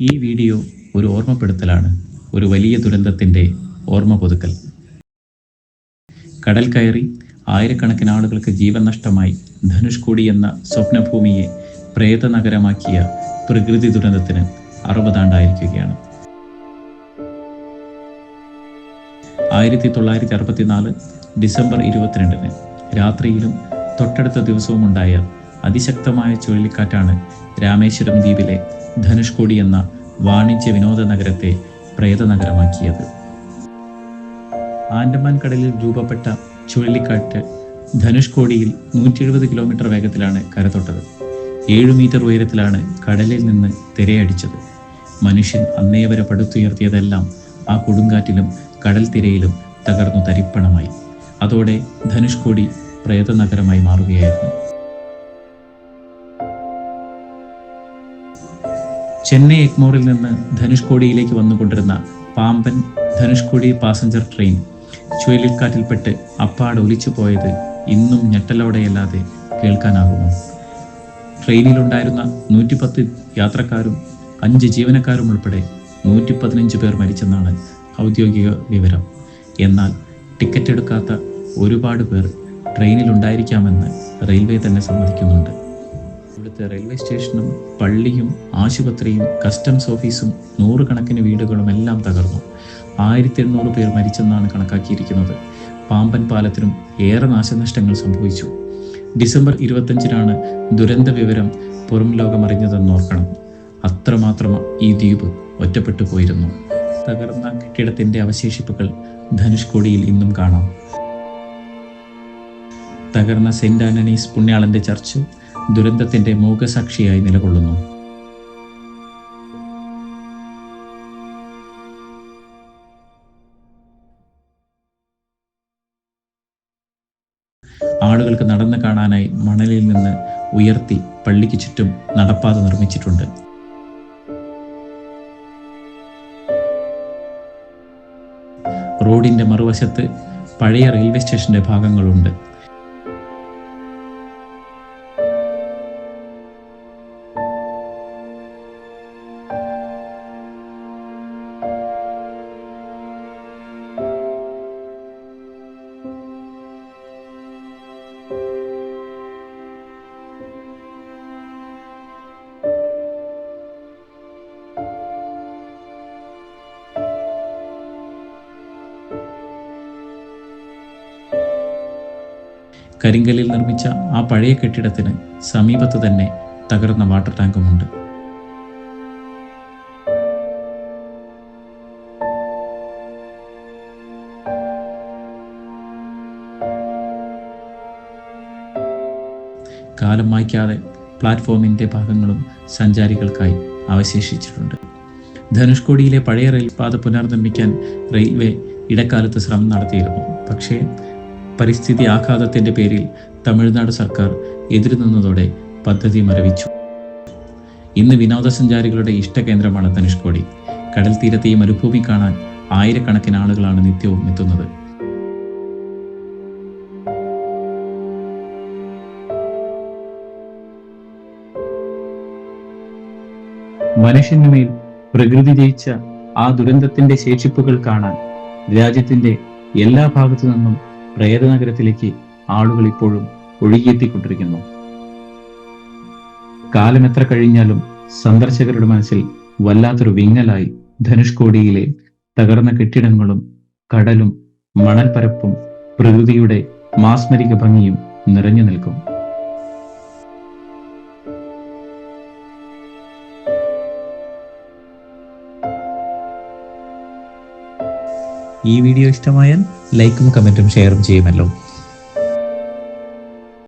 ഈ വീഡിയോ ഒരു ഓർമ്മപ്പെടുത്തലാണ് ഒരു വലിയ ദുരന്തത്തിന്റെ ഓർമ്മ പുതുക്കൽ. കടൽ കയറി ആയിരക്കണക്കിന് ആളുകൾക്ക് ജീവൻ നഷ്ടമായി ധനുഷ്കോടി എന്ന സ്വപ്നഭൂമിയെ പ്രേത നഗരമാക്കിയ പ്രകൃതി ദുരന്തത്തിന് അറുപതാണ്ടായിരിക്കുകയാണ്. ആയിരത്തി തൊള്ളായിരത്തി അറുപത്തിനാല് ഡിസംബർ ഇരുപത്തിരണ്ടിന് രാത്രിയിലും തൊട്ടടുത്ത ദിവസവും ഉണ്ടായ അതിശക്തമായ ചുഴലിക്കാറ്റാണ് രാമേശ്വരം ദ്വീപിലെ ധനുഷ്കോടി എന്ന വാണിജ്യ വിനോദ നഗരത്തെ പ്രേതനഗരമാക്കിയത്. ആൻഡമാൻ കടലിൽ രൂപപ്പെട്ട ചുഴലിക്കാറ്റ് ധനുഷ്കോടിയിൽ നൂറ്റി എഴുപത് കിലോമീറ്റർ വേഗത്തിലാണ് കരതൊട്ടത്. ഏഴ് മീറ്റർ ഉയരത്തിലാണ് കടലിൽ നിന്ന് തിരയടിച്ചത്. മനുഷ്യൻ അന്നേ വരെ പടുത്തുയർത്തിയതെല്ലാം ആ കൊടുങ്കാറ്റിലും കടൽ തിരയിലും തകർന്നു തരിപ്പണമായി. അതോടെ ധനുഷ്കോടി പ്രേതനഗരമായി മാറുകയായിരുന്നു. ചെന്നൈ എഗ്മോറിൽ നിന്ന് ധനുഷ്കോടിയിലേക്ക് വന്നുകൊണ്ടിരുന്ന പാമ്പൻ ധനുഷ്കോടി പാസഞ്ചർ ട്രെയിൻ ചുഴലിക്കാറ്റിൽപ്പെട്ട് അപ്പാട് ഒലിച്ചു പോയത് ഇന്നും ഞെട്ടലോടെയല്ലാതെ കേൾക്കാനാകുമോ ട്രെയിനിലുണ്ടായിരുന്ന നൂറ്റിപ്പത്ത് യാത്രക്കാരും അഞ്ച് ജീവനക്കാരും ഉൾപ്പെടെ നൂറ്റി പതിനഞ്ച് പേർ മരിച്ചെന്നാണ് ഔദ്യോഗിക വിവരം. എന്നാൽ ടിക്കറ്റ് എടുക്കാത്ത ഒരുപാട് പേർ ട്രെയിനിലുണ്ടായിരിക്കാമെന്ന് റെയിൽവേ തന്നെ സമ്മതിക്കുന്നുണ്ട്. ഇവിടുത്തെ റെയിൽവേ സ്റ്റേഷനും പള്ളിയും ആശുപത്രിയും കസ്റ്റംസ് ഓഫീസും നൂറുകണക്കിന് വീടുകളും എല്ലാം തകർന്നു. ആയിരത്തി എണ്ണൂറ് പേർ മരിച്ചെന്നാണ് കണക്കാക്കിയിരിക്കുന്നത്. പാമ്പൻ പാലത്തിനും ഏറെ നാശനഷ്ടങ്ങൾ സംഭവിച്ചു. ഡിസംബർ ഇരുപത്തഞ്ചിനാണ് ദുരന്ത വിവരം പുറം ലോകമറിഞ്ഞതെന്ന് ഓർക്കണം. അത്രമാത്രം ഈ ദ്വീപ് ഒറ്റപ്പെട്ടു പോയിരുന്നു. തകർന്ന കെട്ടിടത്തിന്റെ അവശേഷിപ്പുകൾ ധനുഷ്കോടിയിൽ ഇന്നും കാണാം. തകർന്ന സെന്റ് ആന്റണീസ് പുണ്യാളന്റെ ചർച്ച് ദുരന്തത്തിന്റെ മൂകസാക്ഷിയായി നിലകൊള്ളുന്നു. ആളുകൾക്ക് നടന്നു കാണാനായി മണലിൽ നിന്ന് ഉയർത്തി പള്ളിക്ക് ചുറ്റും നടപ്പാത നിർമ്മിച്ചിട്ടുണ്ട്. റോഡിന്റെ മറുവശത്ത് പഴയ റെയിൽവേ സ്റ്റേഷന്റെ ഭാഗങ്ങളുണ്ട്. കരിങ്കല്ലിൽ നിർമ്മിച്ച ആ പഴയ കെട്ടിടത്തിന് സമീപത്ത് തന്നെ തകർന്ന വാട്ടർ ടാങ്കുമുണ്ട്. കാലം മായ്ക്കാതെ പ്ലാറ്റ്ഫോമിന്റെ ഭാഗങ്ങളും സഞ്ചാരികൾക്കായി അവശേഷിച്ചിട്ടുണ്ട്. ധനുഷ്കോടിയിലെ പഴയ റെയിൽപാത പുനർനിർമ്മിക്കാൻ റെയിൽവേ ഇടക്കാലത്ത് ശ്രമം നടത്തിയിരുന്നു. പക്ഷേ പരിസ്ഥിതി ആഘാതത്തിന്റെ പേരിൽ തമിഴ്നാട് സർക്കാർ എതിരുനിന്നതോടെ പദ്ധതി മരവിച്ചു. ഇന്ന് വിനോദസഞ്ചാരികളുടെ ഇഷ്ടകേന്ദ്രമാണ് ധനുഷ്കോടി. കടൽ തീരത്തെ ഈ മരുഭൂമി കാണാൻ ആയിരക്കണക്കിന് ആളുകളാണ് നിത്യവും എത്തുന്നത്. മനുഷ്യനുമേൽ പ്രകൃതി ജയിച്ച ആ ദുരന്തത്തിന്റെ ശേഷിപ്പുകൾ കാണാൻ രാജ്യത്തിന്റെ എല്ലാ ഭാഗത്തു നിന്നും പ്രേതനഗരത്തിലേക്ക് ആളുകൾ ഇപ്പോഴും ഒഴുകിയെത്തിക്കൊണ്ടിരിക്കുന്നു. കാലം എത്ര കഴിഞ്ഞാലും സന്ദർശകരുടെ മനസ്സിൽ വല്ലാത്തൊരു വിങ്ങലായി ധനുഷ്കോടിയിലെ തകർന്ന കെട്ടിടങ്ങളും കടലും മണൽപ്പരപ്പും പ്രകൃതിയുടെ മാസ്മരിക ഭംഗിയും നിറഞ്ഞു നിൽക്കും. ഈ വീഡിയോ ഇഷ്ടമായാൽ ലൈക്കും കമന്റും ഷെയറും ചെയ്യുമല്ലോ.